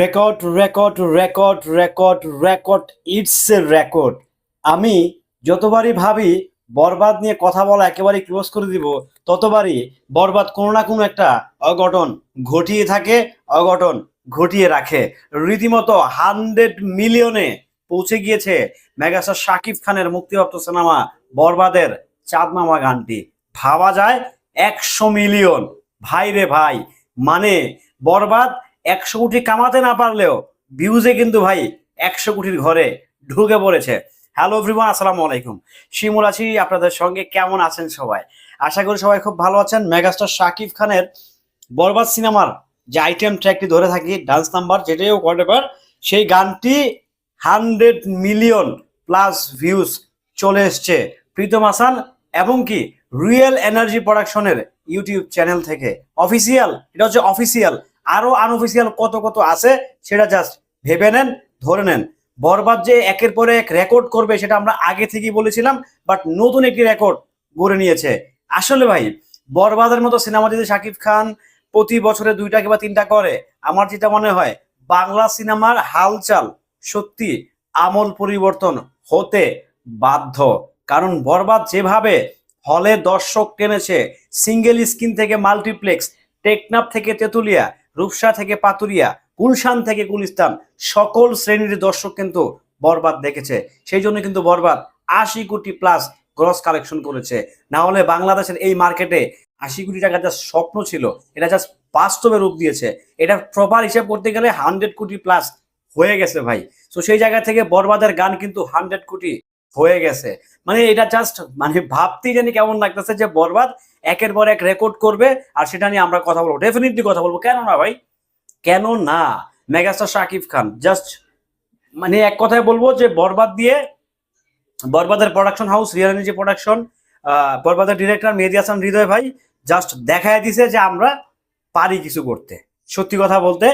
Record record record record record it's a record আমি যতবারই ভাবি বরবাদ নিয়ে কথা বলা একেবারে ক্লোজ করে দিব, ততবারই বরবাদ কোনো না কোনো একটা অঘটন ঘটিয়ে থাকে, অঘটন ঘটিয়ে রাখে। রীতিমতো হান্ড্রেড মিলিয়নে পৌঁছে গিয়েছে মেগাস্টার শাকিব খানের মুক্তিপ্রাপ্ত সিনেমা বরবাদের চাঁদমামা গানটি। ভাবা যায় একশো মিলিয়ন। ভাই রে ভাই মানে বরবাদ একশো কোটি কামাতে না পারলেও ভিউজে কিন্তু ভাই একশো কোটির ঘরে ঢুকে পড়েছে। হ্যালো এভরিওয়ান আসসালামু আলাইকুম। শিমুল আছি আপনাদের সঙ্গে, কেমন আছেন সবাই? আশা করি সবাই খুব ভালো আছেন। মেগাস্টার শাকিব খানের বরবাদ সিনেমার যে আইটেম ট্র্যাকটি ধরে থাকি ডান্স নাম্বার যেটাই হোয়াট সেই গানটি হান্ড্রেড মিলিয়ন প্লাস ভিউজ চলে এসছে। প্রীতম হাসান এবং কি রিয়েল এনার্জি প্রোডাকশনের ইউটিউব চ্যানেল থেকে। অফিসিয়াল এটা হচ্ছে অফিসিয়াল আরও আনঅফিসিয়াল কত কত আছে, সেটা জাস্ট ভেবে নেন, ধরে নেন। বরবাদ যে একের পরে এক রেকর্ড করবে, সেটা আমরা আগে থেকেই বলেছিলাম বাট নতুন একটি রেকর্ড গড়ে নিয়েছে। আসলে ভাই, বরবাদের মতো সিনেমা যদি শাকিব খান প্রতি বছরে দুইটা কিংবা তিনটা করে, আমার যেটা মনে হয়, বাংলা সিনেমার হালচাল সত্যি আমল পরিবর্তন হতে বাধ্য। কারণ বরবাদ যেভাবে হলে দর্শক টেনেছে সিঙ্গেল স্ক্রিন থেকে মাল্টিপ্লেক্স টেকনাপ থেকে তেতুলিয়া, রূপসা থেকে পাতুরিয়া, গুলশান থেকে গুলিস্তান, সকল শ্রেণির দর্শক কিন্তু বরবাদ দেখেছে। সেই জন্য কিন্তু বরবাদ আশি কোটি প্লাস গ্রস কালেকশন করেছে। না হলে বাংলাদেশের এই মার্কেটে আশি কোটি টাকা যা স্বপ্ন ছিল, এটা জাস্ট বাস্তবে রূপ দিয়েছে। এটা প্রপার হিসাব করতে গেলে হান্ড্রেড কোটি প্লাস হয়ে গেছে ভাই। তো সেই জায়গা থেকে বরবাদের গান কিন্তু হান্ড্রেড কোটি হয়ে গেছে। মানে এটা জাস্ট মানে ভাবতেই জানি কেমন লাগতেছে যে বরবাদ, একের পর এক রেকর্ড করবে, আর সেটা নিয়ে আমরা কথা বলব। ডেফিনেটলি কথা বলব। কেন না ভাই? কেন না? মেগাস্টার শাকিব খান জাস্ট মানে এক কথায় বলব যে বরবাদ দিয়ে, বরবাদের প্রোডাকশন হাউস রিয়াল যে প্রোডাকশন বরবাদের ডিরেক্টর মেহেদি হাসান হৃদয় ভাই জাস্ট দেখায় দিছে যে আমরা পারি কিছু করতে। সত্যি কথা বলতে,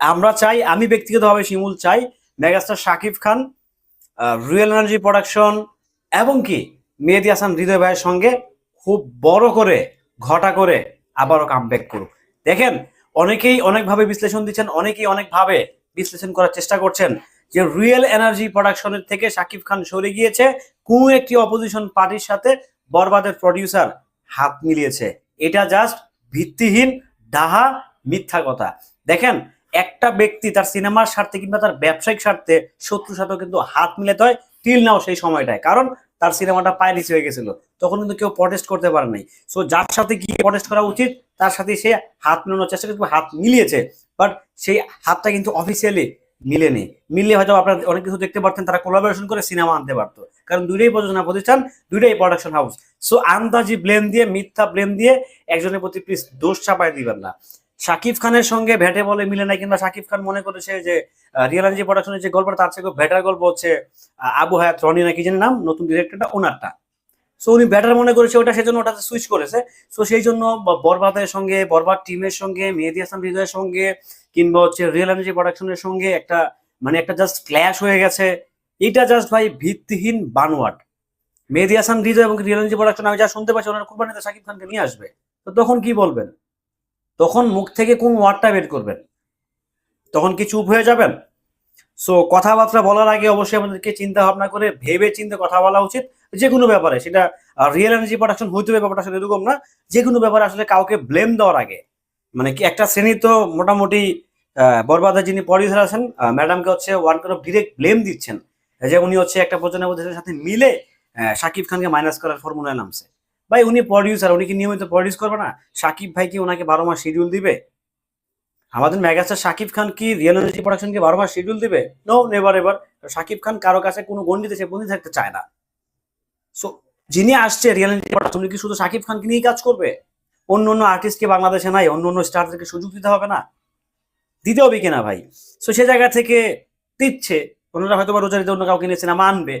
আমরা চাই, আমি ব্যক্তিগতভাবে শিমুল চাই megastar Shakib Khan real energy production এবং কি মেহেদি হাসান হৃদয় ভাইয়ের সঙ্গে খুব বড় করে, ঘটা করে আবারও কামব্যাক করুক। দেখেন, অনেকেই অনেকভাবে বিশ্লেষণ দিচ্ছেন, অনেকেই অনেকভাবে বিশ্লেষণ করার চেষ্টা করছেন যে রিয়েল এনার্জি প্রোডাকশনের থেকে শাকিব খান সরে গিয়েছে, কোন একটি অপোজিশন পার্টির সাথে বরবাদের প্রডিউসার হাত মিলিয়েছে। এটা জাস্ট ভিত্তিহীন, ডাহা, মিথ্যা কথা। দেখেন একটা ব্যক্তি তার সিনেমার স্বার্থে কিংবা তার ব্যবসায়িক স্বার্থে শত্রুর সাথেও কিন্তু হাত মিলাতে হয়। টিল নাও সেই সময়টায়। কারণ তার সিনেমাটা পাইলিস হয়ে গেছিল। তখন কিন্তু কেউ প্রটেস্ট করতে পারে নাই। সো যার সাথে গিয়ে প্রটেস্ট করা উচিত, তার সাথে সে হাত মেলানোর চেষ্টা করছে হাত মিলিয়েছে। বাট সেই হাতটা কিন্তু অফিসিয়ালি মিলেনি। মিললে হয়তো আপনারা অনেক কিছু দেখতে পারতেন, তারা কোলাবোরেশন করে সিনেমা আনতে পারতো। কারণ দুইটাই প্রযোজনা প্রতিষ্ঠান, দুইটাই প্রোডাকশন হাউস সো আন্দাজি ব্লেম দিয়ে, মিথ্যা ব্লেম দিয়ে একজনের প্রতি প্লিজ দোষ চাপায় দিবেন না। শাকিব খানের সঙ্গে ভেটে বলে মিলে নাই কিংবা শাকিব খান মনে করেছে যে রিয়েল যে প্রোডাকশনের যে গল্পটা, তার থেকে ভেটার গল্প হচ্ছে আবু হায়াত রনি নাকি যেন নাম, নতুন ডিরেক্টরটা ওনারটা। সো উনি ব্যাটার মনে করেছে, ওটা সেজন্য ওটাতে সুইচ করেছে। সো সেই জন্য বরবাদের সঙ্গে, বরবাদ টিমের সঙ্গে, মেহেদি হাসান হৃদয়ের সঙ্গে, কিংবা হচ্ছে রিয়েল এনার্জি প্রোডাকশনের সঙ্গে একটা মানে একটা জাস্ট ক্ল্যাশ হয়ে গেছে। এটা জাস্ট ভাই ভিত্তিহীন বানোয়াট। মেহেদি হাসান হৃদয় এবং রিয়েল এনার্জি প্রোডাকশন আমি যা শুনতে পাচ্ছি, ওনারা কুরবানিতে শাকিব খানকে নিয়ে আসবে। তো তখন কি বলবেন? তখন মুখ থেকে কোন ওয়ার্ডটা বের করবেন? তখন কি চুপ হয়ে যাবেন? সো কথাবার্তা বলার আগে অবশ্যই আমাদেরকে চিন্তা ভাবনা করে ভেবে চিন্তে কথা বলা উচিত। যে কোনো ব্যাপারে সেটা রিয়েল এনার্জি প্রোডাকশন হইতে হবে ব্যাপারটা আসলে এরকম না। যে কোনো ব্যাপারে আসলে কাউকে ব্লেম দেওয়ার আগে। মানে কি একটা শ্রেণি তো মোটামুটি আহ, বরবাদের যিনি প্রডিউসার আছেন ম্যাডামকে হচ্ছে ওয়ান অফ ডিরেক্ট ব্লেম দিচ্ছেন। যে উনি হচ্ছে একটা প্রতিষ্ঠানের সাথে মিলে শাকিব খানকে মাইনাস করার ফর্মুলায় নামছে। ভাই, উনি প্রডিউসার উনি কি নিয়মিত প্রডিউস করবে না? শাকিব ভাই কি ওনাকে বারো মাস শিডিউল দিবে? আমাদের মেগাস্টার শাকিব খান কি রিয়েল এনার্জি প্রোডাকশনকে বারো মাস শিডিউল দিবে? No never ever Shakib Khan কারও কাছে কোনো গণ্ডিতে সে বন্দি থাকতে চায় না। সো যিনি আসছে রিয়েল এনার্জি প্রোডাকশন কি শুধু শাকিব খানকে নিয়েই কাজ করবে? অন্য অন্য আর্টিস্টকে বাংলাদেশে নাই, অন্য অন্য স্টারদেরকে সুযোগ দিতে হবে না? দিতে হবে কিনা ভাই? সো সে জায়গা থেকে দিচ্ছে। ওনারা হয়তো বা রোজারিতে অন্য কাউকে নিয়ে সিনেমা আনবে।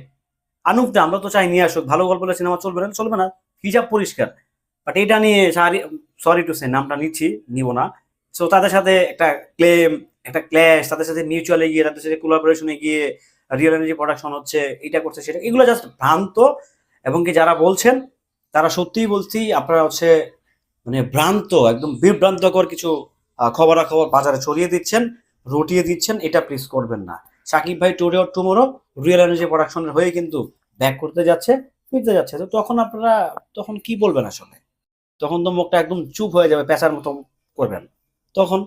আনুক না, আমরা তো চাই নিয়ে আসুক। ভালো গল্প সিনেমা চলবে না চলবে না। হিসাব পরিষ্কার। বাট এটা নিয়ে সরি টু সে নামটা নিচ্ছি, নিব না। সো তাদের সাথে একটা ক্লেম একটা ক্ল্যাশ তাদের সাথে মিউচুয়ালে গিয়ে, তাদের সাথে কোলাবোরেশনে গিয়ে রিয়েল এনার্জি প্রোডাকশন হচ্ছে, এটা করছে, সেটা, এগুলো জাস্ট ভ্রান্ত। এবং কি যারা বলছেন, তারা সত্যিই বলছি, আপনারা হচ্ছে মানে ভ্রান্ত, একদম বিভ্রান্তকর কিছু খবরাখবর বাজারে ছড়িয়ে দিচ্ছেন, রটিয়ে দিচ্ছেন, এটা প্লিজ করবেন না। সাকিব ভাই today or tomorrow real energy প্রোডাকশনের হয়ে কিন্তু ব্যাক করতে যাচ্ছে। ফিরতে যাচ্ছে। তো তখন আপনারা তখন কি বলবেন আসলে? তখন তো মুখটা একদম চুপ হয়ে যাবে পেঁচার মতো করবেন। তখন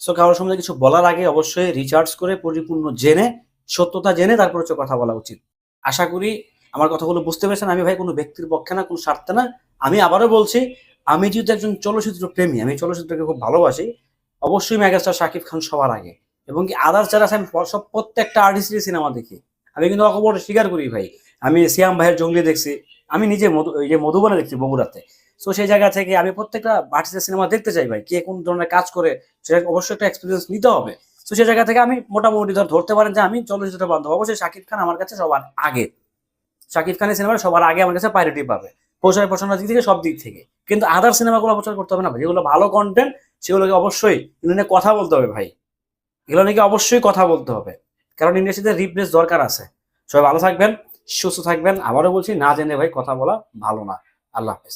সো কারোর সঙ্গে কিছু বলার আগে অবশ্যই রিচার্জ করে পরিপূর্ণ জেনে, সত্যতা জেনে তারপর হচ্ছে কথা বলা উচিত। আশা করি আমার কথাগুলো বুঝতে পেরেছেন। আমি ভাই কোনো ব্যক্তির পক্ষে না, কোনো স্বার্থে না। আমি আবারও বলছি, আমি যেহেতু একজন চলচ্চিত্র প্রেমী, আমি চলচ্চিত্রকে খুব ভালোবাসি, অবশ্যই মেগাস্টার শাকিব খান সবার আগে। এবং কি আদার্স যারা আছে, আমি সব প্রত্যেকটা আর্টিস্টের সিনেমা দেখি। আমি কিন্তু অকপর স্বীকার করি ভাই। আমি সিয়াম ভাইয়ের জঙ্গলি দেখছি, আমি নিজে মধু, এই যে মধুবনে দেখছি বগুড়াতে। তো সেই জায়গা থেকে আমি প্রত্যেকটা আর্টিস্টের সিনেমা দেখতে চাই ভাই, কে কোন ধরনের কাজ করে, সেটা অবশ্যই একটা এক্সপিরিয়েন্স নিতে হবে। তো সেই জায়গা থেকে আমি মোটামুটি ধর ধরতে পারেন যে আমি চলচ্চিত্র বান্ধব অবশ্যই শাকিব খান আমার কাছে সবার আগে। শাকিব খানের সিনেমা সবার আগে আমার কাছে প্রায়োরিটি পাবে। প্রচার প্রচারণার দিক থেকে সব দিক থেকে। কিন্তু আদার সিনেমাগুলো প্রচার করতে হবে না যেগুলো ভালো কন্টেন্ট সেগুলোকে অবশ্যই কথা বলতে হবে ভাই। এগুলো নাকি অবশ্যই কথা বলতে হবে। কারণ ইন্ডাস্ট্রিতে রিপ্লেস দরকার আছে। সবাই ভালো থাকবেন, সুস্থ থাকবেন। আবারও বলছি, না জেনে ভাই কথা বলা ভালো না। আল্লাহ হাফেজ।